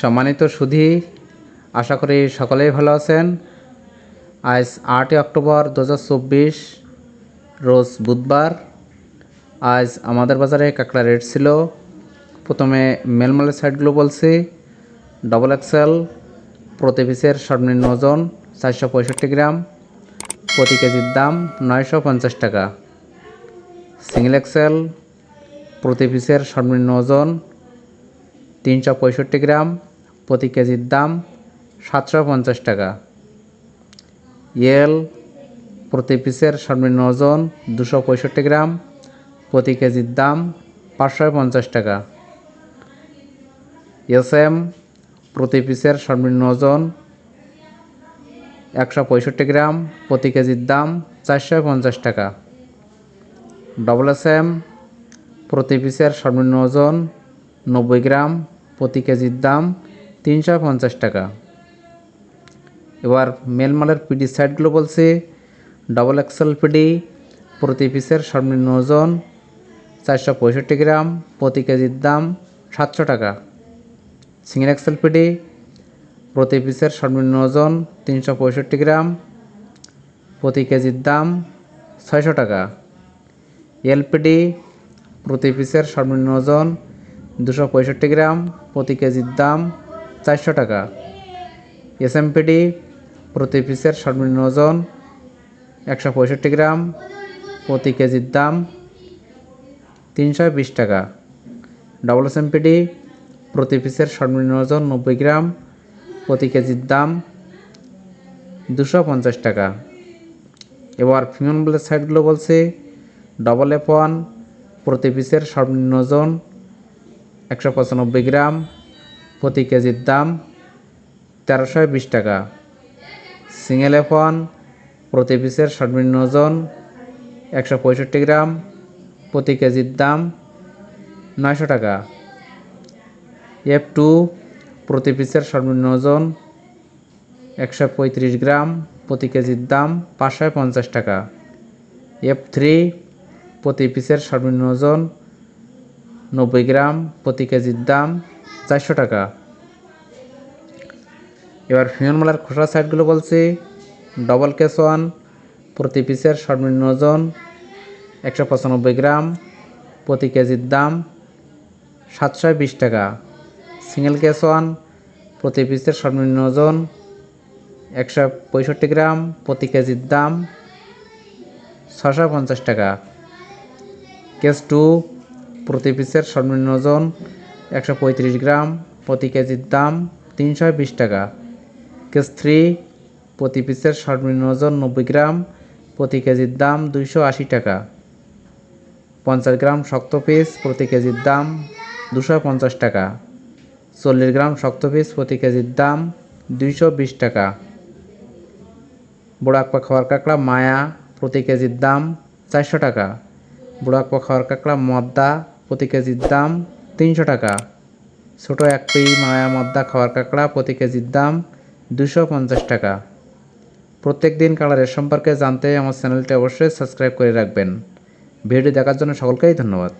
সম্মানিত সুধী, আশা করি সকলেই ভালো আছেন। আজ আটই অক্টোবর দু হাজার চব্বিশ, রোজ বুধবার। আজ আমাদের বাজারে কাঁকড়া রেট ছিল, প্রথমে মেলমালের সাইডগুলো বলছি ডবল এক্সেল প্রতি পিসের সর্বনিম্ন ওজন চারশো পঁয়ষট্টি গ্রাম, প্রতি কেজির দাম নয়শো পঞ্চাশ টাকা। সিঙ্গেল এক্সেল প্রতি পিসের সর্বনিম্ন ওজন তিনশো পঁয়ষট্টি গ্রাম প্রতি কেজির দাম সাতশো পঞ্চাশ টাকা। ইয়েল প্রতি পিসের সর্বনিম্ন ওজন দুশো পঁয়ষট্টি গ্রাম, প্রতি কেজির দাম পাঁচশো পঞ্চাশ টাকা। এস এম প্রতি পিসের সর্বনিম্ন ওজন একশো পঁয়ষট্টি গ্রাম, প্রতি কেজির দাম চারশো পঞ্চাশ টাকা। ডবল এস এম প্রতি পিসের সর্বনিম্ন ওজন নব্বই গ্রাম, প্রতি কেজির দাম তিনশো পঞ্চাশ টাকা। এবার মেলমালের পিডি সাইডগুলো বলছি। ডবল এক্সেল পিডি প্রতি পিসের সর্বনিম্ন ওজন চারশো পঁয়ষট্টি গ্রাম, প্রতি কেজির দাম সাতশো টাকা। সিঙ্গেল এক্সেল পিডি প্রতি পিসের সর্বনিম্ন ওজন তিনশো পঁয়ষট্টি গ্রাম, প্রতি কেজির দাম ছয়শো টাকা। এলপিডি প্রতি পিসের সর্বনিম্ন ওজন দুশো পঁয়ষট্টি গ্রাম, প্রতি কেজির দাম চারশো টাকা। এসএমপিডি প্রতি পিসের সর্বনিম্ন ওজন একশো পঁয়ষট্টি গ্রাম, প্রতি কেজির দাম তিনশো বিশ টাকা। ডবল এসএমপিডি প্রতি পিসের সর্বনিম্ন ওজন নব্বই গ্রাম, প্রতি কেজির দাম দুশো পঞ্চাশ টাকা। এবার ফিমেল বলে সাইডগুলো বলছে। ডবল এফ ওয়ান প্রতি পিসের সর্বনিম্ন ওজন একশো পঁচানব্বই গ্রাম প্রতি কেজির দাম তেরোশো বিশ টাকা। সিঙ্গেল এফ ওয়ান প্রতি পিসের সর্বনিম্ন ওজন একশো পঁয়ষট্টি গ্রাম, প্রতি কেজির দাম নয়শো টাকা। এফ টু প্রতি পিসের সর্বনিম্ন ওজন একশো পঁয়ত্রিশ গ্রাম, প্রতি কেজির দাম পাঁচশো পঞ্চাশ টাকা। এফ থ্রি প্রতি পিসের সর্বনিম্ন ওজন নব্বই গ্রাম, প্রতি কেজির দাম চারশো টাকা। এবার ফিমেল খোসা সাইডগুলো বলছি। ডবল কেস ওয়ান প্রতি পিসের সর্বনিম্ন ওজন একশো পঁচানব্বই গ্রাম, প্রতি কেজির দাম সাতশো বিশ টাকা। সিঙ্গেল কেস ওয়ান প্রতি পিসের সর্বনিম্ন ওজন একশো পঁয়ষট্টি গ্রাম, প্রতি কেজির দাম ছশো পঞ্চাশ টাকা। কেস টু প্রতি পিসের সর্বনিম্ন ওজন একশো পঁয়ত্রিশ গ্রাম প্রতি কেজির দাম তিনশো বিশ টাকা। কেস থ্রি প্রতি পিসের সর্বনিম্ন ওজন নব্বই গ্রাম প্রতি কেজির দাম দুইশো আশি টাকা। পঞ্চাশ গ্রাম শক্ত পিস প্রতি কেজির দাম দুশো পঞ্চাশ টাকা। চল্লিশ গ্রাম শক্ত পিস প্রতি কেজির দাম দুইশো বিশ টাকা। বুড়াকপা খাওয়ার কাঁকড়া মায়া প্রতি কেজির দাম চারশো টাকা। বুড়াক বুড়াকপা খাওয়ার কাঁকড়া মদ্দা প্রতি কেজির দাম তিনশো টাকা। ছোটো এক পি মায়া মদ্দা খাওয়ার কাঁকড়া প্রতি কেজির দাম দুশো পঞ্চাশ টাকা। প্রত্যেক দিন কালারের সম্পর্কে জানতে আমার চ্যানেলটি অবশ্যই সাবস্ক্রাইব করে রাখবেন। ভিডিও দেখার জন্য সকলকেই ধন্যবাদ।